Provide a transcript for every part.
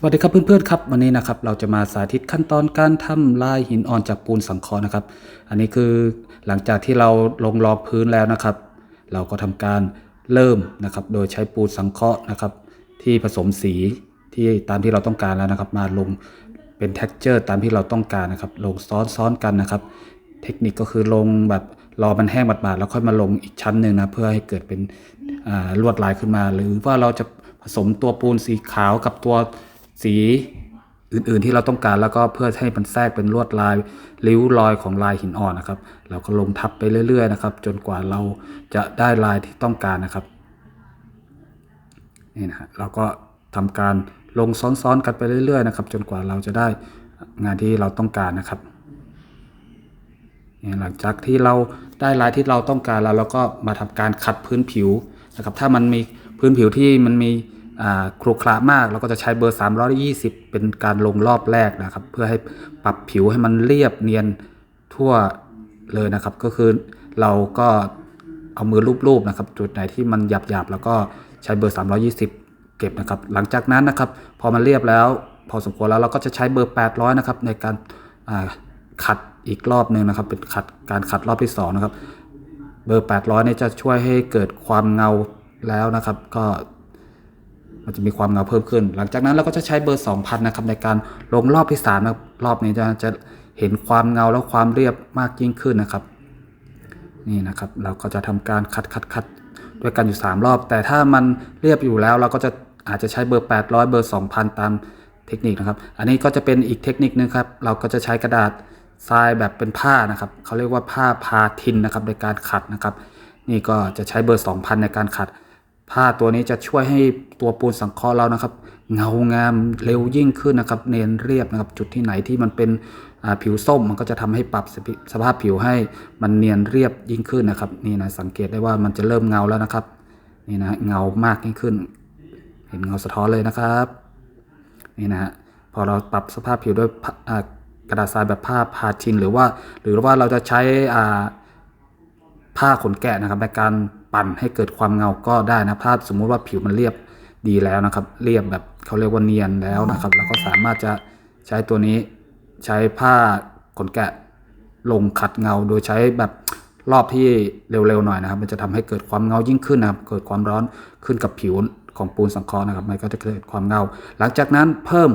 สวัสดีครับเพื่อนๆครับวันนี้นะครับเราจะมาสาธิตขั้นตอนการทำลายหินอ่อนจากปูนสังเคราะห์นะครับ อันนี้คือหลังจากที่เราลงรองพื้นแล้วนะครับ เราก็ทำการเริ่มนะครับ โดยใช้ปูนสังเคราะห์นะครับ ที่ผสมสีที่ตามที่เราต้องการแล้วนะครับ มาลงเป็น t e x t อร์ตามที่เราต้องการนะครับ ลงซ้อนๆกันนะครับ เทคนิคก็คือลงแบบรอมันแห้งบาดๆแล้วค่อยมาลงอีกชั้นหนึ่งนะเพื่อให้เกิดเป็นลวดลายขึ้นมา หรือว่าเราจะผสมตัวปูนสีขาวกับตัว สีอื่นๆที่เราต้องการแล้วก็เพื่อให้มันแทรกเป็นลวดลายริ้วรอยของลายหินอ่อนนะครับ เราก็ลงทับไปเรื่อย ๆ นะครับ จนกว่าเราจะได้ลายที่ต้องการนะครับนี่นะฮะเราก็ทำการลงซ้อนๆกันไปเรื่อย ๆ นะครับ จนกว่าเราจะได้งานที่เราต้องการนะครับหลังจากที่เราได้ลายที่เราต้องการแล้วเราก็มาทำการขัดพื้นผิวนะครับ ถ้ามันมีพื้นผิวที่มันมี ครุขระมากเราก็จะใช้เบอร์ 320 เป็นการลงรอบแรกนะครับ เพื่อให้ปรับผิวให้มันเรียบเนียนทั่วเลยนะครับ ก็คือเราก็เอามือลูบๆนะครับ จุดไหนที่มันหยาบๆแล้วก็ใช้เบอร์ 320 เก็บนะครับ หลังจากนั้นนะครับ พอมันเรียบแล้ว พอสมควรแล้วเราก็จะใช้เบอร์ 800 นะครับ ในการขัดอีกรอบหนึ่งนะครับ เป็นขัดการขัดรอบที่2นะครับ เบอร์ 800 เนี่ยจะช่วยให้เกิดความเงาแล้วนะครับ ก็ มันจะมีความเงาเพิ่มขึ้น หลังจากนั้นเราก็จะใช้เบอร์ 2000 นะครับในการลงรอบที่3นะครับรอบนี้จะจะเห็นความเงาและความเรียบมากยิ่งขึ้นนะครับ นี่นะครับเราก็จะทำการคัดคัดคัดด้วยกันอยู่ 3 รอบ แต่ถ้ามันเรียบอยู่แล้วเราก็จะอาจจะใช้เบอร์ 800 เบอร์ 2000 ตามเทคนิคนะครับ อันนี้ก็จะเป็นอีกเทคนิคนึงครับ เราก็จะใช้กระดาษทรายแบบเป็นผ้านะครับ เขาเรียกว่าผ้าพาทินนะครับในการขัดนะครับ นี่ก็จะใช้เบอร์ 2000 ในการขัด ผ้าตัวนี้จะช่วยให้ตัวปูนสังเคราะห์เรานะครับ เงางามเร็วยิ่งขึ้นนะครับ เนียนเรียบนะครับจุดที่ไหนที่มันเป็นผิวส้มมันก็จะทำให้ปรับสภาพผิวให้มันเนียนเรียบยิ่งขึ้นนะครับ นี่นะสังเกตได้ว่ามันจะเริ่มเงาแล้วนะครับนี่นะเงามากยิ่งขึ้น เห็นเงาสะท้อนเลยนะครับนี่นะฮะพอเราปรับสภาพผิวด้วยกระดาษทรายแบบผ้าพาทินหรือว่า หรือว่าเราจะใช้ผ้าขนแกะนะครับในการ ปั่นให้เกิดความเงาก็ได้นะถ้าสมมุติว่าผิวมันเรียบดีแล้วนะครับ เรียบแบบเขาเรียกว่าเนียนแล้วนะครับเราก็สามารถจะใช้ตัวนี้ใช้ผ้าขนแกะลงขัดเงาโดยใช้แบบรอบที่เร็วๆหน่อยนะครับ มันจะทำให้เกิดความเงายิ่งขึ้นนะครับ เกิดความร้อนขึ้นกับผิวของปูนสังเคราะห์นะครับ มันก็จะเกิดความเงา หลังจากนั้นเพิ่ม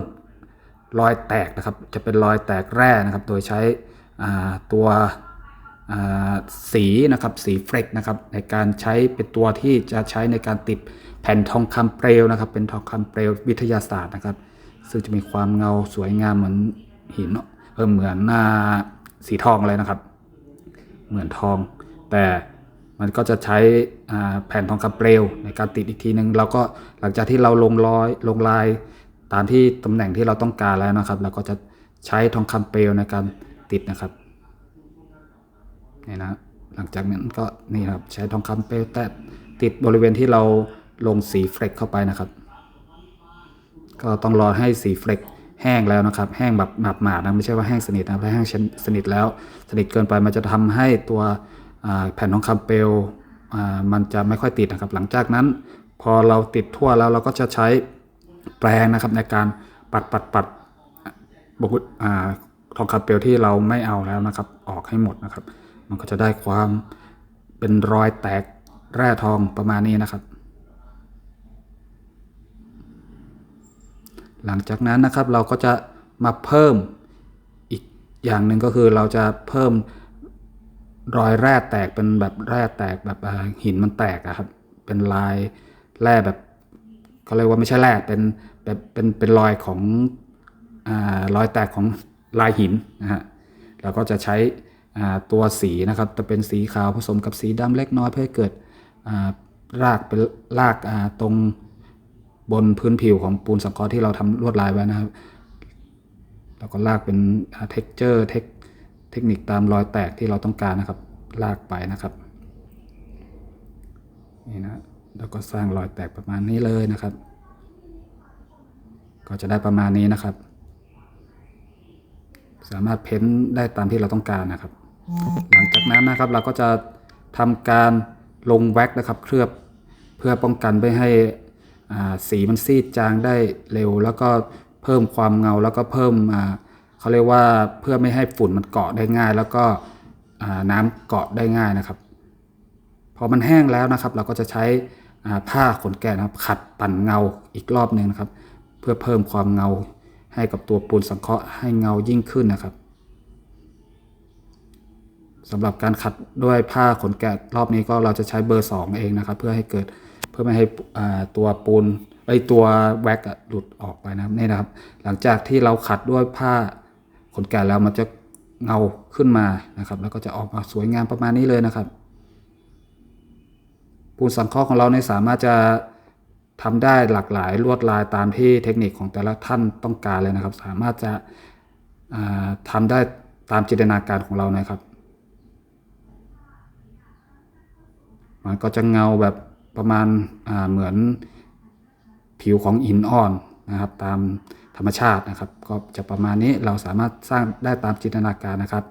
รอยแตกนะครับ จะเป็นรอยแตกแร่นะครับ โดยใช้ตัว สีนะครับสีเฟรกนะครับในการใช้เป็นตัวที่จะใช้ในการติดแผ่นทองคำเปลวนะครับ เป็นทองคำเปลววิทยาศาสตร์นะครับ ซึ่งจะมีความเงาสวยงามเหมือนหินเออเหมือนหน้าสีทองเลยนะครับ เหมือนทอง แต่มันก็จะใช้แผ่นทองคำเปลวในการติดอีกทีหนึ่งเราก็หลังจากที่เราลงรอยลงลายตามที่ตำแหน่งที่เราต้องการแล้วนะครับเราก็จะใช้ทองคำเปลวในการติดนะครับ นี่นะหลังจากนั้นก็นี่ครับใช้ทองคำเปลวแตะติดบริเวณที่เราลงสีเฟลกเข้าไปนะครับ ก็ต้องรอให้สีเฟลกแห้งแล้วนะครับ แห้งแบบหมาดๆนะไม่ใช่ว่าแห้งสนิทนะถ้าแห้งสนิทแล้ว สนิทเกินไปมันจะทำให้ตัวแผ่นทองคำเปลวมันจะไม่ค่อยติดนะครับ หลังจากนั้น พอเราติดทั่วแล้วเราก็จะใช้แปรงนะครับในการปัดปัดปัดบกุทองคำเปลวที่เราไม่เอาแล้วนะครับ ออกให้หมดนะครับ มันก็จะได้ความเป็นรอยแตกแร่ทองประมาณนี้นะครับ หลังจากนั้นนะครับเราก็จะมาเพิ่มอีกอย่างหนึ่งก็คือเราจะเพิ่มรอยแร่แตกเป็นแบบแร่แตกแบบหินมันแตกอะครับ เป็นลายแร่แบบเขาเรียกว่าไม่ใช่แร่เป็นแบบเป็นเป็นรอยของอรอยแตกของลายหินนะฮะเราก็จะใช้ ตัวสีนะครับจะเป็นสีขาวผสมกับสีดำเล็กน้อยเพื่อให้เกิดารากเป็นรากาตรงบนพื้นผิวของปูนสังเคราะห์ที่เราทำลวดลายไว้นะครับแล้วก็ลากเป็นเท็กเจอร์เทคเทคนิคตามรอยแตกที่เราต้องการนะครับ ลากไปนะครับนี่นะแล้วก็สร้างรอยแตกประมาณนี้เลยนะครับ ก็จะได้ประมาณนี้นะครับ สามารถเพ้นได้ตามที่เราต้องการนะครับ หลังจากนั้นนะครับเราก็จะทำการลงแว็กนะครับ เคลือบเพื่อป้องกันไม่ให้สีมันซีดจางได้เร็ว แล้วก็เพิ่มความเงาแล้วก็เพิ่มเขาเรียกว่าเพื่อไม่ให้ฝุ่นมันเกาะได้ง่าย แล้วก็น้ำเกาะได้ง่ายนะครับ พอมันแห้งแล้วนะครับ เราก็จะใช้ผ้าขนแกะนะครับ ขัดปั่นเงาอีกรอบหนึ่งนะครับ เพื่อเพิ่มความเงาให้กับตัวปูนสังเคราะห์ให้เงายิ่งขึ้นนะครับ สำหรับการขัดด้วยผ้าขนแกะรอบนี้ก็เราจะใช้เบอร์ 2 เองนะครับ เพื่อให้เกิดเพื่อไม่ให้ตัวปูนไอตัวแว็กหลุดออกไปนะครับนี่นะครับ หลังจากที่เราขัดด้วยผ้าขนแกะแล้วมันจะเงาขึ้นมานะครับ แล้วก็จะออกมาสวยงามประมาณนี้เลยนะครับ ปูนสังเคราะห์ของเราเนี่ยสามารถจะทำได้หลากหลายลวดลายตามที่เทคนิคของแต่ละท่านต้องการเลยนะครับ สามารถจะอ่าทำได้ตามจินตนาการของเรานะครับ มันก็จะเงาแบบประมาณาเหมือนผิวของหินอ่อนนะครับ ตามธรรมชาตินะครับ ก็จะประมาณนี้เราสามารถสร้างได้ตามจินตนาการนะครับ